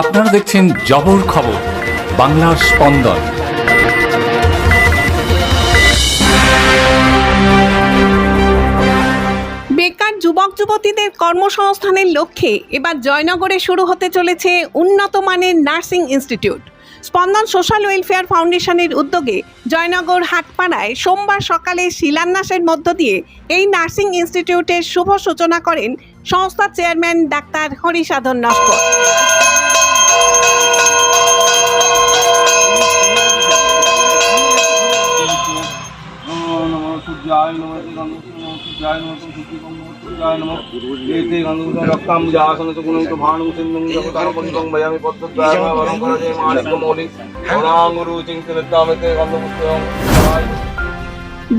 আপনারা দেখছেন জবর খবর, বাংলার স্পন্দন। বেকার যুবক যুবতীদের কর্মসংস্থানের লক্ষ্যে এবার জয়নগরে শুরু হতে চলেছে উন্নত মানের nursing institute. Spandan social welfare ফাউন্ডেশনের উদ্যোগে জয়নগর হাটপাড়ায় সোমবার সকালে শিলান্যাসের মধ্য দিয়ে এই নার্সিং ইনস্টিটিউটের শুভ সূচনা করেন সংস্থার চেয়ারম্যান ডাক্তার হরিসাধন নস্কর।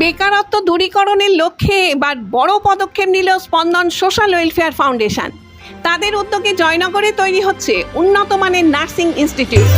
বেকারত্ব দূরীকরণের লক্ষ্যে এবার বড় পদক্ষেপ নিল স্পন্দন সোশ্যাল ওয়েলফেয়ার ফাউন্ডেশন। তাদের উদ্যোগে জয়নগরে তৈরি হচ্ছে উন্নত মানের নার্সিং ইনস্টিটিউট।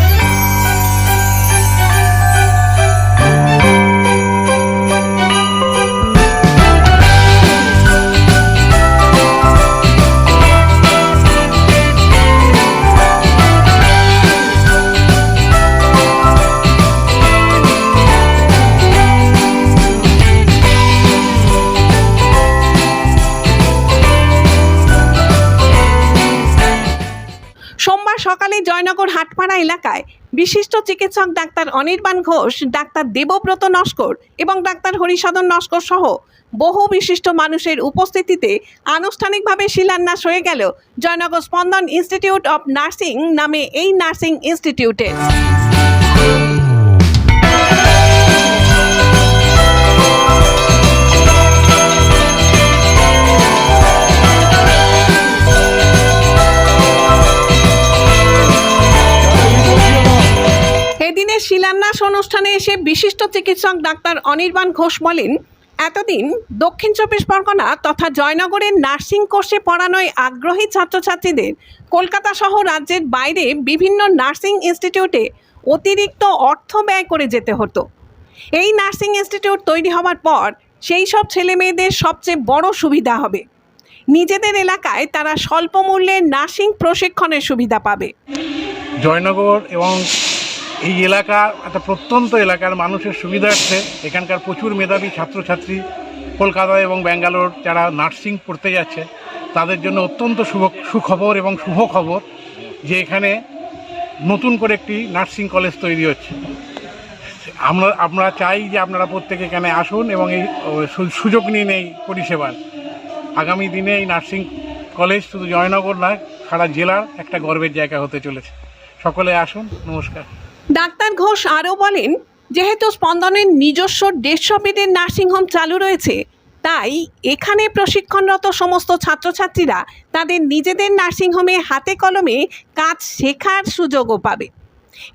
সোমবার জয়নগর হাটপাড়া এলাকায় বিশিষ্ট চিকিৎসক ডাক্তার অনির্বাণ ঘোষ, ডাক্তার দেবব্রত নস্কর এবং ডাক্তার হরিসাধন নস্কর সহ বহু বিশিষ্ট মানুষের উপস্থিতিতে আনুষ্ঠানিকভাবে শিলান্যাস হয়ে গেল জয়নগর স্পন্দন ইনস্টিটিউট অব নার্সিং নামে এই নার্সিং ইনস্টিটিউটের শিলান্যাস অনুষ্ঠানে এসে বিশিষ্ট চিকিৎসক ডাক্তার অনির্বাণ ঘোষ বলেন, এতদিন দক্ষিণ চব্বিশ পরগনা তথা জয়নগরের নার্সিং কোর্সে পড়ানোয় আগ্রহী ছাত্রছাত্রীদের কলকাতা সহ রাজ্যের বাইরে বিভিন্ন নার্সিং ইনস্টিটিউটে অতিরিক্ত অর্থ ব্যয় করে যেতে হতো। এই নার্সিং ইনস্টিটিউট তৈরি হওয়ার পর সেই সব ছেলে মেয়েদের সবচেয়ে বড় সুবিধা হবে। নিজেদের এলাকায় তারা স্বল্প মূল্যে নার্সিং প্রশিক্ষণের সুবিধা পাবে। জয়নগর এবং এই এলাকার একটা প্রত্যন্ত এলাকার মানুষের সুবিধার্থে এখানকার প্রচুর মেধাবী ছাত্রছাত্রী কলকাতা এবং ব্যাঙ্গালোর যারা নার্সিং পড়তে যাচ্ছে, তাদের জন্য অত্যন্ত শুভ, সুখবর এবং শুভ খবর যে এখানে নতুন করে একটি নার্সিং কলেজ তৈরি হচ্ছে। আমরা আমরা চাই যে আপনারা প্রত্যেকে এখানে আসুন এবং এই সুযোগ নিন এই পরিষেবার। আগামী দিনে এই নার্সিং কলেজ শুধু জয়নগর নয়, সারা জেলার একটা গর্বের জায়গা হতে চলেছে। সকলে আসুন, নমস্কার। ডাক্তার ঘোষ আরও বলেন, যেহেতু স্পন্দনের নিজস্ব দেড়শো বেডের নার্সিংহোম চালু রয়েছে, তাই এখানে প্রশিক্ষণরত সমস্ত ছাত্রছাত্রীরা তাদের নিজেদের নার্সিংহোমে হাতে কলমে কাজ শেখার সুযোগও পাবে।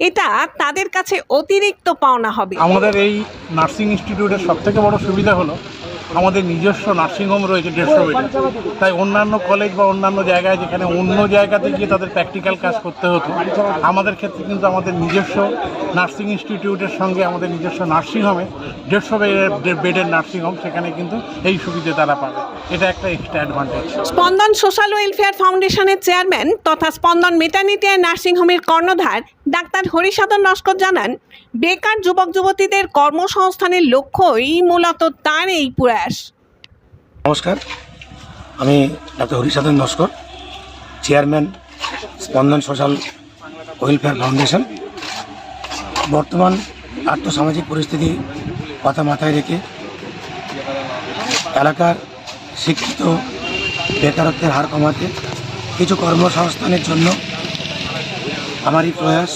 এটা তাদের কাছে অতিরিক্ত পাওনা হবে। আমাদের এই নার্সিং ইনস্টিটিউটের সবথেকে বড় সুবিধা হলো আমাদের নিজস্ব নার্সিংহোম রয়েছে দেড়শো বেডে। তাই অন্যান্য কলেজ বা অন্যান্য জায়গায় যেখানে অন্য জায়গাতে গিয়ে তাদের প্র্যাকটিক্যাল কাজ করতে হতো, আমাদের ক্ষেত্রে কিন্তু আমাদের নিজস্ব নার্সিং ইনস্টিটিউটের সঙ্গে আমাদের নিজস্ব নার্সিংহোমে দেড়শো বেডের বেডের নার্সিংহোম সেখানে কিন্তু এই সুবিধে তারা পাবে। এটা একটা extra advantage Spandan social welfare ফাউন্ডেশনের চেয়ারম্যান তথা স্পন্দন মেটার্নিটি অ্যান্ড নার্সিংহোমের কর্ণধার ডাক্তার হরিসাধন নস্কর জানান, বেকার যুবক যুবতীদের কর্মসংস্থানের লক্ষ্যই মূলত তার এই প্রয়াস নমস্কার আমি doctor Harisadhan Naskar chairman Spandan social welfare foundation. বর্তমান আর্থসামাজিক পরিস্থিতি কথা মাথায় রেখে এলাকার শিক্ষিত বেকারত্বের হার কমাতে কিছু কর্মসংস্থানের জন্য আমারই প্রয়াস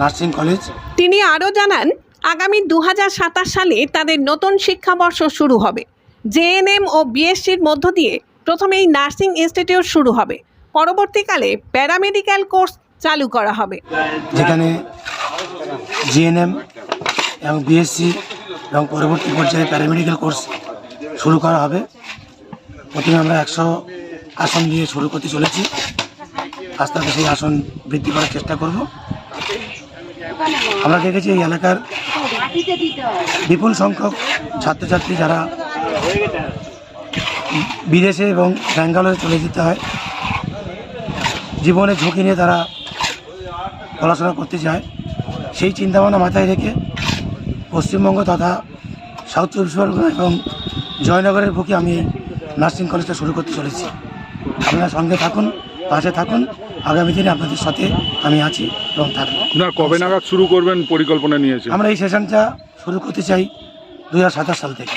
নার্সিং কলেজ। তিনি আরও জানান আগামী দু হাজার সাতাশ সালে তাদের নতুন শিক্ষাবর্ষ শুরু হবে। জেএনএম ও বিএসসির মধ্য দিয়ে প্রথমে এই নার্সিং ইনস্টিটিউট শুরু হবে। পরবর্তীকালে প্যারামেডিক্যাল কোর্স চালু করা হবে। যেখানে জিএনএম এবং বিএসসি এবং পরবর্তী পর্যায়ে প্যারামেডিক্যাল কোর্স শুরু করা হবে। প্রথমে আমরা একশো আসন দিয়ে শুরু করতে চলেছি। আস্তে আস্তে সেই আসন বৃদ্ধি করার চেষ্টা করব। আমরা দেখেছি এই এলাকার বিপুল সংখ্যক ছাত্রছাত্রী যারা বিদেশে এবং ব্যাঙ্গালোরে চলে যেতে হয়, জীবনে ঝুঁকি নিয়ে তারা পড়াশোনা করতে চায় সেই চিন্তাভাবনা মাথায় রেখে পশ্চিমবঙ্গ তথা সাউথ চব্বিশ পরগনা এবং জয়নগরের বুকে আমি নার্সিং কলেজটা শুরু করতে চলেছি। আপনারা সঙ্গে থাকুন, পাশে থাকুন। আগামী দিনে আপনাদের সাথে আমি আছি এবং থাকব। আপনার কবে নাগাদ শুরু করবেন পরিকল্পনা নিয়েছে আমরা এই সেশনটা শুরু করতে চাই দু সাল থেকে।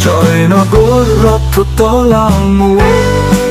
Join a good rock to the long moon